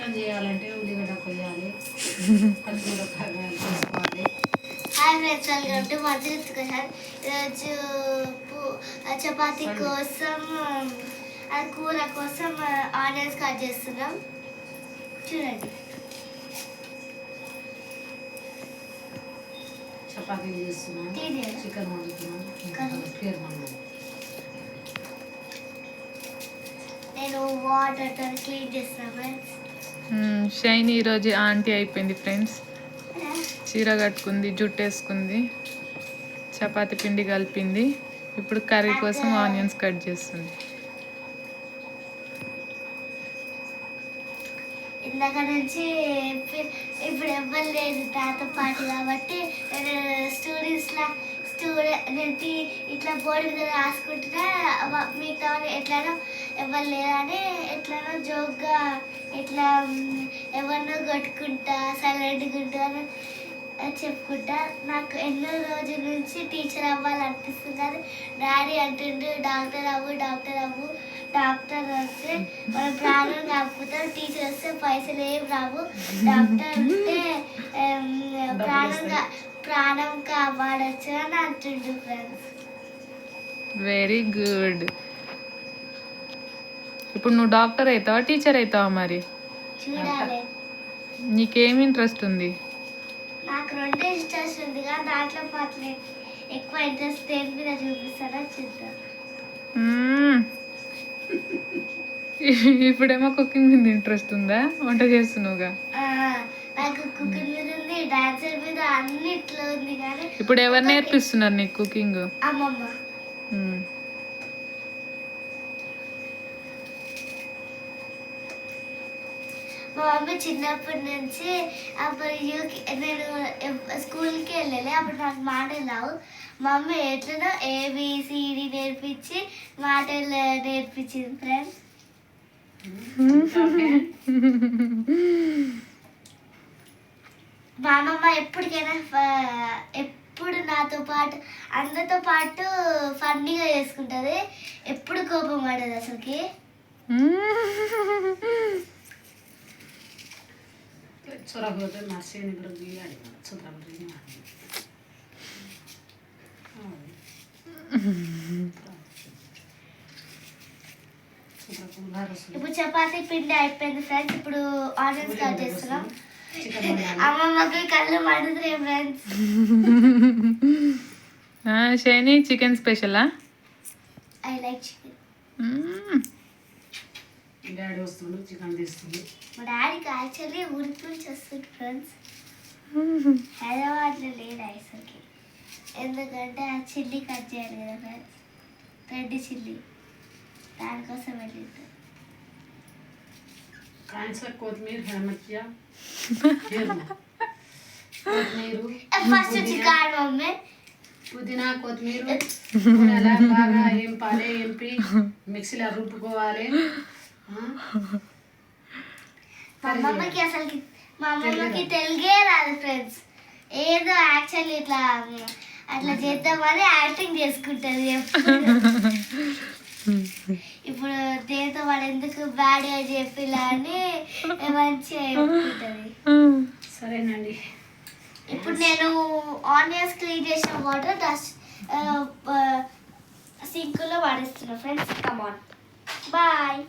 Chicken చేయాలంటే ఉల్లిగడ్డ కొయ్యాలి పచ్చిమిరపకాయ తీసుకోవాలి హాయ్ ఫ్రెండ్స్ వెల్కమ్ టు మంచి సార్ ఈరోజు పు- చపాతీ కోసం ఆ కూర కోసం ఆనియన్స్ కట్ చేస్తున్నాం చూడండి చపాతీలు చేస్తున్నాను తీయలేదు. చికెన్ వండుతున్నాను కానీ- పేరు వండాలి నేను వాటర్తో క్లీన్ చేస్తున్నాను ఫ్రెండ్స్ మ్మ్, షైన్ ఈరోజు ఆంటీ అయిపోయింది ఫ్రెండ్స్. చీర కట్టుకుంది జుట్టు వేసుకుంది చపాతి పిండి కలిపింది. ఇప్పుడు కర్రీ కోసం ఆనియన్స్ కట్ చేస్తుంది. ఇందాక నుంచి ఇప్పుడు ఎవ్వరు లేదు తాత పాటు కాబట్టి నేను స్టూడెంట్స్లా స్టూడెంట్ ఇట్లా బోర్డు మీద రాసుకుంటున్నా. మిగతా ఎట్లానో ఎవరు లేదని ఎట్లానో జోక్గా ఇట్లా ఎవరినో కొట్టుకుంటా సైలెంట్గా ఉంటా అని చెప్పుకుంటా. నాకు ఎన్నో రోజుల నుంచి టీచర్ అవ్వాలనిపిస్తుంది. కానీ డాడీ అంటుండు డాక్టర్ అవ్వు డాక్టర్ అవ్వు డాక్టర్ వస్తే మన ప్రాణం కాకపోతే టీచర్ వస్తే పైసలు ఏం రావు. డాక్టర్ అంటే ప్రాణం కా- ప్రాణం కాపాడచ్చు అని అంటుండు ఫ్రెండ్స్ వెరీ గుడ్ ఇప్పుడు నువ్వు డాక్టర్ అవుతావా? టీచర్ అవుతావా మరి? నీకేం ఇంట్రెస్ట్ ఉంది? నాకు రెండే ఇంట్రెస్ట్ ఉంది కానీ దాంట్లో పాటలు ఎక్కువ ఇంట్రెస్ట్ దేని మీద చూపిస్తారో చూద్దాం. మ్మ్. ఇప్పుడేమో కుకింగ్ మీద ఇంట్రెస్ట్ ఉందా? వంట చేస్తున్నావుగా? ఆ, నాకు కుకింగ్ మీద ఉంది డాన్సర్ మీద అన్నిట్లో ఉంది కానీ ఇప్పుడు ఎవరు నేర్పిస్తున్నారు నీకు కుకింగ్? అమ్మమ్మ. మా మమ్మీ చిన్నప్పటి నుంచి అప్పుడు యూకి నేను స్కూల్కి వెళ్ళలే అప్పుడు నాకు మాటలు రావు. మా మమ్మీ ఎట్లనో ఏబిసిడి నేర్పించి మాటలు నేర్పించింది ఫ్రెండ్స్ మా అమ్మమ్మ ఎప్పటికైనా ఎప్పుడు నాతో పాటు అందరితో పాటు ఫన్నీగా చేసుకుంటుంది. ఎప్పుడు కోపం పడదు అసలుకి. ఇప్పుడు చపాతీ పిండి అయిపోయింది ఫ్రెండ్స్ ఇప్పుడు ఆనియన్స్ కట్ చేస్తున్నాం. అమ్మమ్మకి కళ్ళు మండుతున్నాయి ఫ్రెండ్స్ షైనీ చికెన్ స్పెషలా? ఐ లైక్ చికెన్ డాడీ వస్తుండు చికెన్ తీస్తుంది మా డాడీకి యాక్చువల్లీ ఉరికి నుంచి వస్తుంది ఫ్రెండ్స్ హైదరాబాద్లో లేదు అసలుకి ఎందుకంటే ఆ చిల్లీ కట్ చేయాలి కదా ఫ్రెండ్స్ రెడ్ చిల్లీ దానికోసం వెళ్ళింది కాన్సర్ కొత్తిమీర హెడమత్య కొత్తిమీరు ఫస్ట్ వచ్చి కాడు మమ్మీ పుదీనా కొత్తిమీర నూనెలా బాగా ఏంపాలి ఏంపి మిక్సీలో రుబ్బుకోవాలి ఆ? మా అమ్మమ్మకి అసలుకి మా అమ్మమ్మకి తెలుగే రాదు ఫ్రెండ్స్ ఏదో యాక్చువల్లీ ఇట్లా అట్లా చేద్దామని యాక్టింగ్ చేసుకుంటుంది. ఇప్పుడు దేంతో వాడు ఎందుకు బ్యాడ్గా చెప్పిలా అని మంచిగా చెప్పుకుంటుంది. సరేనండి. ఇప్పుడు నేను ఆనియన్స్ క్లీన్ చేసిన వాటర్ డస్ట్ సింకులో పడేస్తున్నా ఫ్రెండ్స్ కమాన్ బాయ్